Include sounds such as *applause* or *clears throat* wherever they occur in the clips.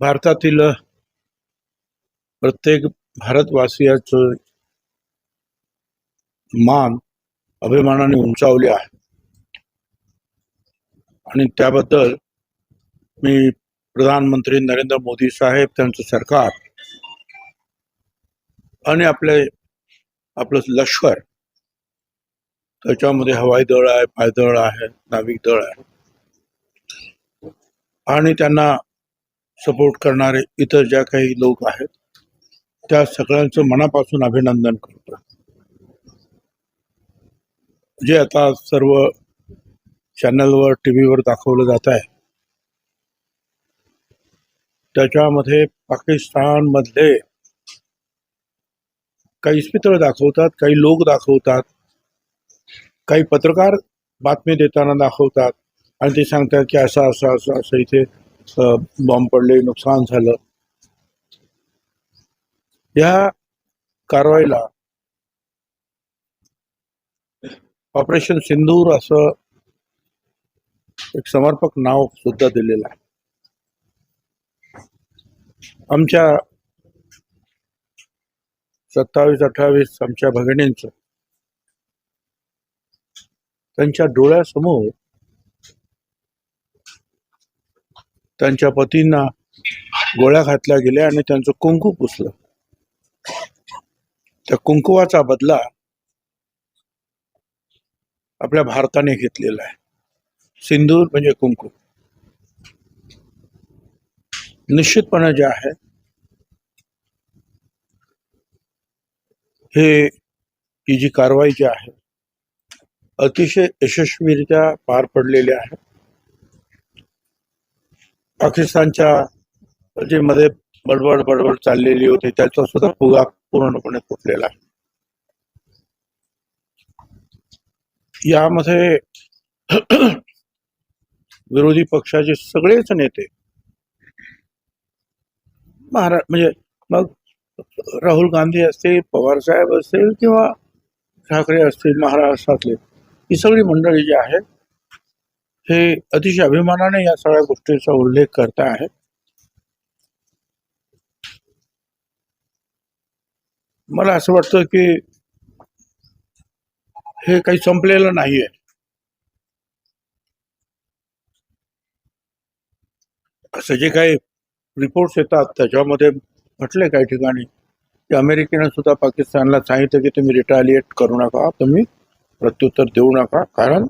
भारतातील प्रत्येक भारतवासियाचं मान अभिमानाने उंचावले आहे. आणि त्याबद्दल मी प्रधानमंत्री नरेंद्र मोदी साहेब त्यांचं सरकार आणि आपले आपलं लष्कर त्याच्यामध्ये हवाई दळ आहे पायदळ आहे नाविक दळ आहे. आणि त्यांना सपोर्ट करणारे इतर ज्या काही लोक आहेत त्या सगळ्यांचं मनापासून अभिनंदन करतो. जे आता सर्व चॅनलवर टी व्हीवर दाखवलं जात आहे त्याच्यामध्ये पाकिस्तानमधले काही इस्पितळ दाखवतात काही लोक दाखवतात काही पत्रकार बातमी देताना दाखवतात आणि ते सांगतात की असं असं असं असं इथे बॉम्ब पडले नुकसान झालं. या कारवाईला ऑपरेशन सिंदूर असं एक समर्पक नाव सुद्धा दिलेलं आहे. आमच्या सत्तावीस अठ्ठावीस आमच्या भगिनींचं त्यांच्या डोळ्यासमोर त्यांच्या पतींना गोळ्या घातल्या गेल्या आणि त्यांचं कुंकू पुसलं. त्या कुंकुवाचा बदला आपल्या भारताने घेतलेला आहे. सिंदूर म्हणजे कुंकू. निश्चितपणे जे आहे हे ही जी कारवाई जी आहे अतिशय यशस्वीरित्या पार पडलेली आहे. पाकिस्तानच्या जे मध्ये बडबड बडबड चाललेली होती. त्याचा सुद्धा फुगा पूर्णपणे फुटलेला आहे. यामध्ये *clears throat* विरोधी पक्षाचे सगळेच नेते महारा म्हणजे मग राहुल गांधी असतील पवार साहेब असतील किंवा ठाकरे असतील महाराष्ट्रातले ही सगळी मंडळी जी आहेत हे अतिशय अभिमानाने या सगळ्या गोष्टीचा उल्लेख करता आहेत मला असं वाटतं की हे काही संपलेलं नाहीये. असं जे काही रिपोर्ट्स येतात त्याच्यामध्ये म्हटले काही ठिकाणी की अमेरिकेनं सुद्धा पाकिस्तानला सांगितलं की तुम्ही रिटालिएट करू नका तुम्ही प्रत्युत्तर देऊ नका कारण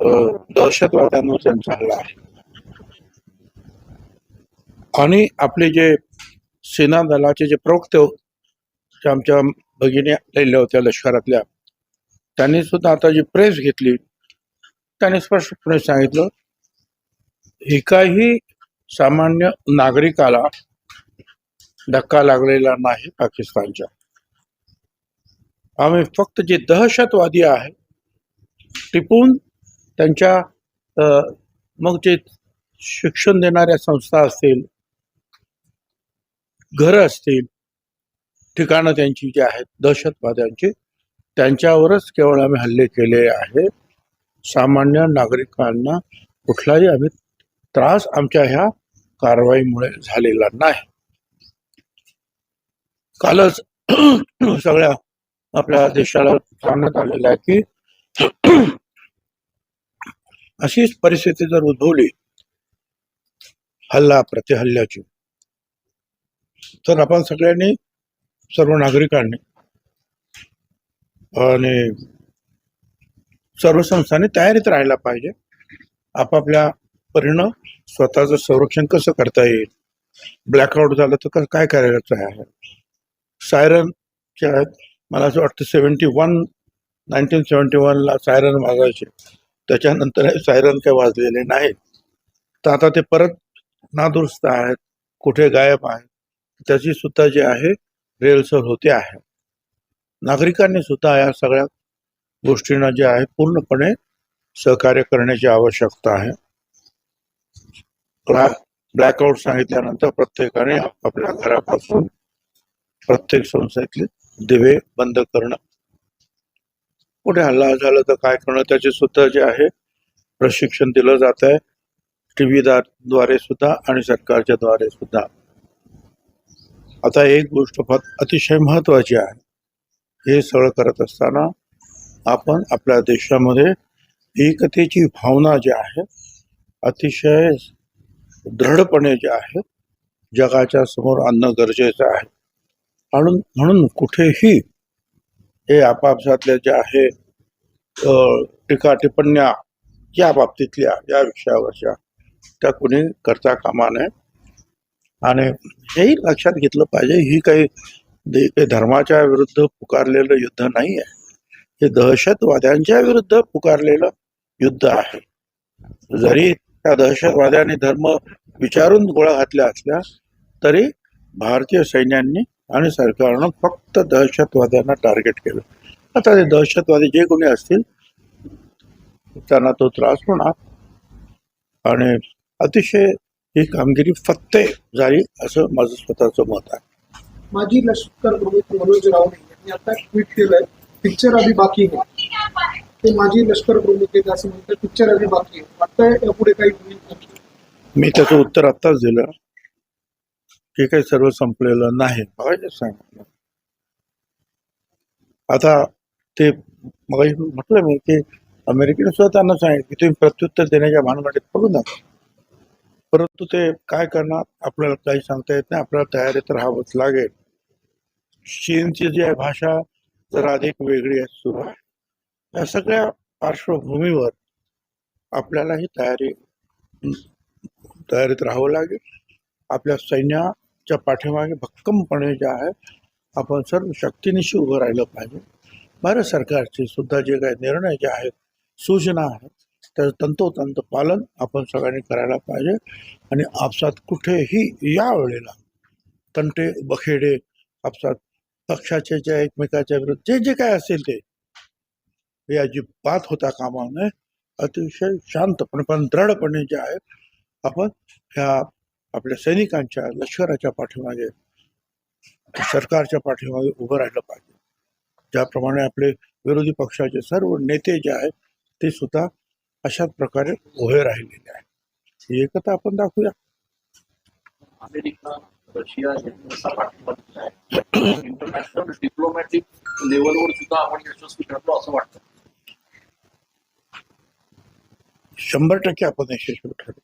दहशतवादानं दहशतवाद्यांवर त्यांचा हल्ला आहे. आणि आपले जे सेना दलाचे जे प्रवक्ते हो, जे आमच्या भगिनी आलेल्या होत्या लष्करातल्या त्यांनी सुद्धा आता जी प्रेस घेतली त्यांनी स्पष्टपणे सांगितलं एकाही सामान्य नागरिकाला धक्का लागलेला नाही पाकिस्तानच्या. आम्ही फक्त जे दहशतवादी आहे टिपून त्यांच्या मग जे शिक्षण देणाऱ्या संस्था असतील घरं असतील ठिकाणं त्यांची जी आहेत दहशतवाद्यांची त्यांच्यावरच केवळ आम्ही हल्ले केले आहे. सामान्य नागरिकांना कुठलाही आम्ही त्रास आमच्या ह्या कारवाईमुळे झालेला नाही. कालच *clears throat* सगळ्या आपल्या देशाला सांगण्यात आलेलं आहे की अशीच परिस्थिती जर उद्भवली हल्ला प्रतिहल्ल्याची तर आपण सगळ्यांनी सर्व नागरिकांनी आणि सर्व संस्थांनी तयारीत राहायला पाहिजे. आपापल्या परीनं स्वतःचं संरक्षण कसं करता येईल? ब्लॅकआउट झालं तर काय करायचं आहे? सायरन जे आहेत मला असं वाटतं सेवन्टी वन नाईन्टीन सेवन्टी वनला सायरन वाजायचे त्याच्यानंतर हे सायरन काही वाजलेले नाहीत. तर आता ते परत नादुरुस्त आहेत कुठे गायब आहेत त्याची सुद्धा जे आहे रेलसर होते आहे. नागरिकांनी सुद्धा या सगळ्या गोष्टींना जे आहे पूर्णपणे सहकार्य करण्याची आवश्यकता आहे. ब्लॅकआउट सांगितल्यानंतर प्रत्येकाने आपल्या घरापासून प्रत्येक संस्थेतले दिवे बंद करणं कुठे हल्ला झाला तर काय करणं त्याचे सुद्धा जे आहे प्रशिक्षण दिलं जात आहे. टी द्वारे सुद्धा आणि सरकारच्या द्वारे सुद्धा. आता एक गोष्ट फार अतिशय महत्वाची आहे. हे सगळं करत असताना आपण आपल्या देशामध्ये एकतेची भावना जी आहे अतिशय दृढपणे जे आहे जगाच्या समोर आणणं गरजेचं आहे. म्हणून म्हणून कुठेही हे आपापसातल्या ज्या आहे टीका टिप्पण्या या बाबतीतल्या या विषयावरच्या त्या कुणी करता कामा नये. आणि हेही लक्षात घेतलं पाहिजे ही काही दे- धर्माच्या विरुद्ध पुकारलेलं युद्ध नाही आहे हे दहशतवाद्यांच्या विरुद्ध पुकारलेलं युद्ध आहे. जरी त्या दहशतवाद्यांनी धर्म विचारून गोळा घातल्या असल्या तरी भारतीय सैन्यांनी आणि सरकारनं फक्त दहशतवाद्यांना टार्गेट केलं. आता ते दहशतवादी जे कोणी असतील त्यांना तो त्रास होणार. आणि अतिशय ही कामगिरी फत्ते झाली असं माझं स्वतःचं मत आहे. माजी लष्कर प्रमुख मनोज रावणे यांनी आता ट्विट केलंय पिक्चर अभी बाकी है. ते माजी लष्कर प्रमुख आहेत असं म्हणतात पिक्चर अभी बाकी आहे वाटतंय यापुढे काही? मी त्याचं उत्तर आत्ताच दिलं. हे काही सर्व संपलेलं नाही. बघायचं सांग आता ते मग म्हटलं मी की अमेरिकेने सुद्धा त्यांना सांगितलं की तुम्ही प्रत्युत्तर देण्याच्या भानगडीत पडू नका परंतु ते काय करणार? आपल्याला काही सांगता येत नाही. आपल्याला तयारीत राहावंच लागेल. चीनची जी आहे भाषा जरा अधिक वेगळी आहे सुरू आहे. या सगळ्या पार्श्वभूमीवर आपल्याला ही तयारी तयारीत राहावं लागेल. आपल्या च्या पाठीमागे भक्कमपणे जे आहे आपण सर्व शक्तीनिशी उभं राहिलं पाहिजे. भारत सरकारचे सुद्धा जे काही निर्णय जे आहेत सूचना आहेत त्याचं तंतोतंत पालन आपण सगळ्यांनी करायला पाहिजे. आणि आपसात कुठेही या वेळेला तंटे बखेडे आपसात पक्षाचे जे एकमेकाच्या विरुद्ध जे जे काय असेल ते हे अजिबात होता कामा नये अतिशय शांतपणे पण दृढपणे जे आहे आपण ह्या आपल्या सैनिकांच्या लष्कराच्या पाठीमागे सरकारच्या पाठीमागे उभं राहिलं पाहिजे. ज्याप्रमाणे आपले विरोधी पक्षाचे सर्व नेते जे आहेत ते सुद्धा अशाच प्रकारे उभे राहिलेले आहेत. ही एकता आपण दाखवूया. अमेरिका रशिया आहे. इंटरनॅशनल डिप्लोमॅटिक लेवलवर सुद्धा आपण यशस्वी ठरलो असं वाटतं. शंभर टक्के आपण यशस्वी ठरू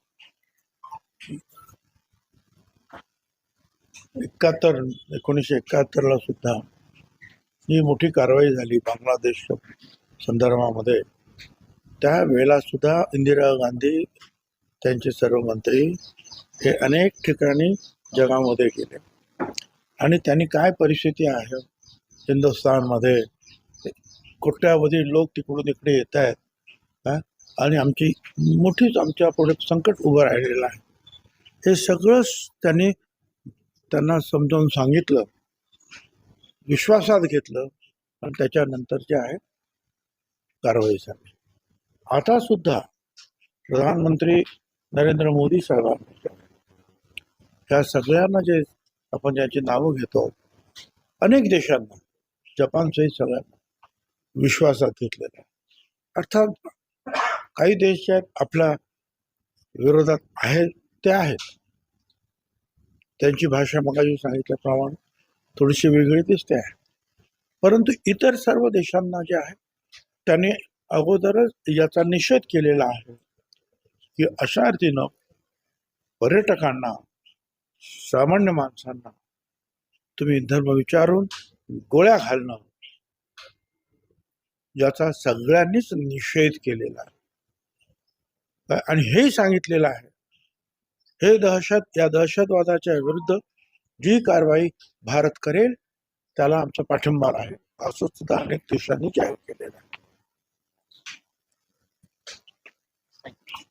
एकाहत्तर एकोणीसशे एकाहत्तरला सुद्धा ही मोठी कारवाई झाली बांगलादेश संदर्भामध्ये. त्यावेळेला सुद्धा इंदिरा गांधी त्यांचे सर्व मंत्री हे अनेक ठिकाणी जगामध्ये गेले. आणि त्यांनी काय परिस्थिती आहे? हिंदुस्थानमध्ये कोट्यावधी लोक तिकडून इकडे येत आहेत आणि आमची मोठीच आमच्या पुढे संकट उभं राहिलेलं आहे. हे सगळंच त्यांनी त्यांना समजावून सांगितलं विश्वासात घेतलं आणि त्याच्यानंतर जे आहे कारवाई झाली. आता सुद्धा प्रधानमंत्री नरेंद्र मोदी साहेबांनी ह्या सगळ्यांना जे आपण ज्याची नावं घेतो अनेक देशांना जपानसहित सगळ्यांना विश्वासात घेतलेलं आहे. अर्थात काही देश जे आहेत आपल्या विरोधात आहेत ते आहेत. त्यांची भाषा मगाशी सांगितल्याप्रमाणे थोडीशी वेगळी दिसते आहे. परंतु इतर सर्व देशांना जे आहे त्याने अगोदरच याचा निषेध केलेला आहे की अशा अर्थीनं पर्यटकांना सामान्य माणसांना तुम्ही धर्म विचारून गोळ्या घालणं याचा सगळ्यांनीच निषेध केलेला आहे. आणि हे सांगितलेलं आहे हे दहशत या दहशतवादाच्या विरुद्ध जी कारवाई भारत करेल त्याला आमचा पाठिंबा आहे. असं सुद्धा अनेक देशांनी जाहीर केलेलं आहे.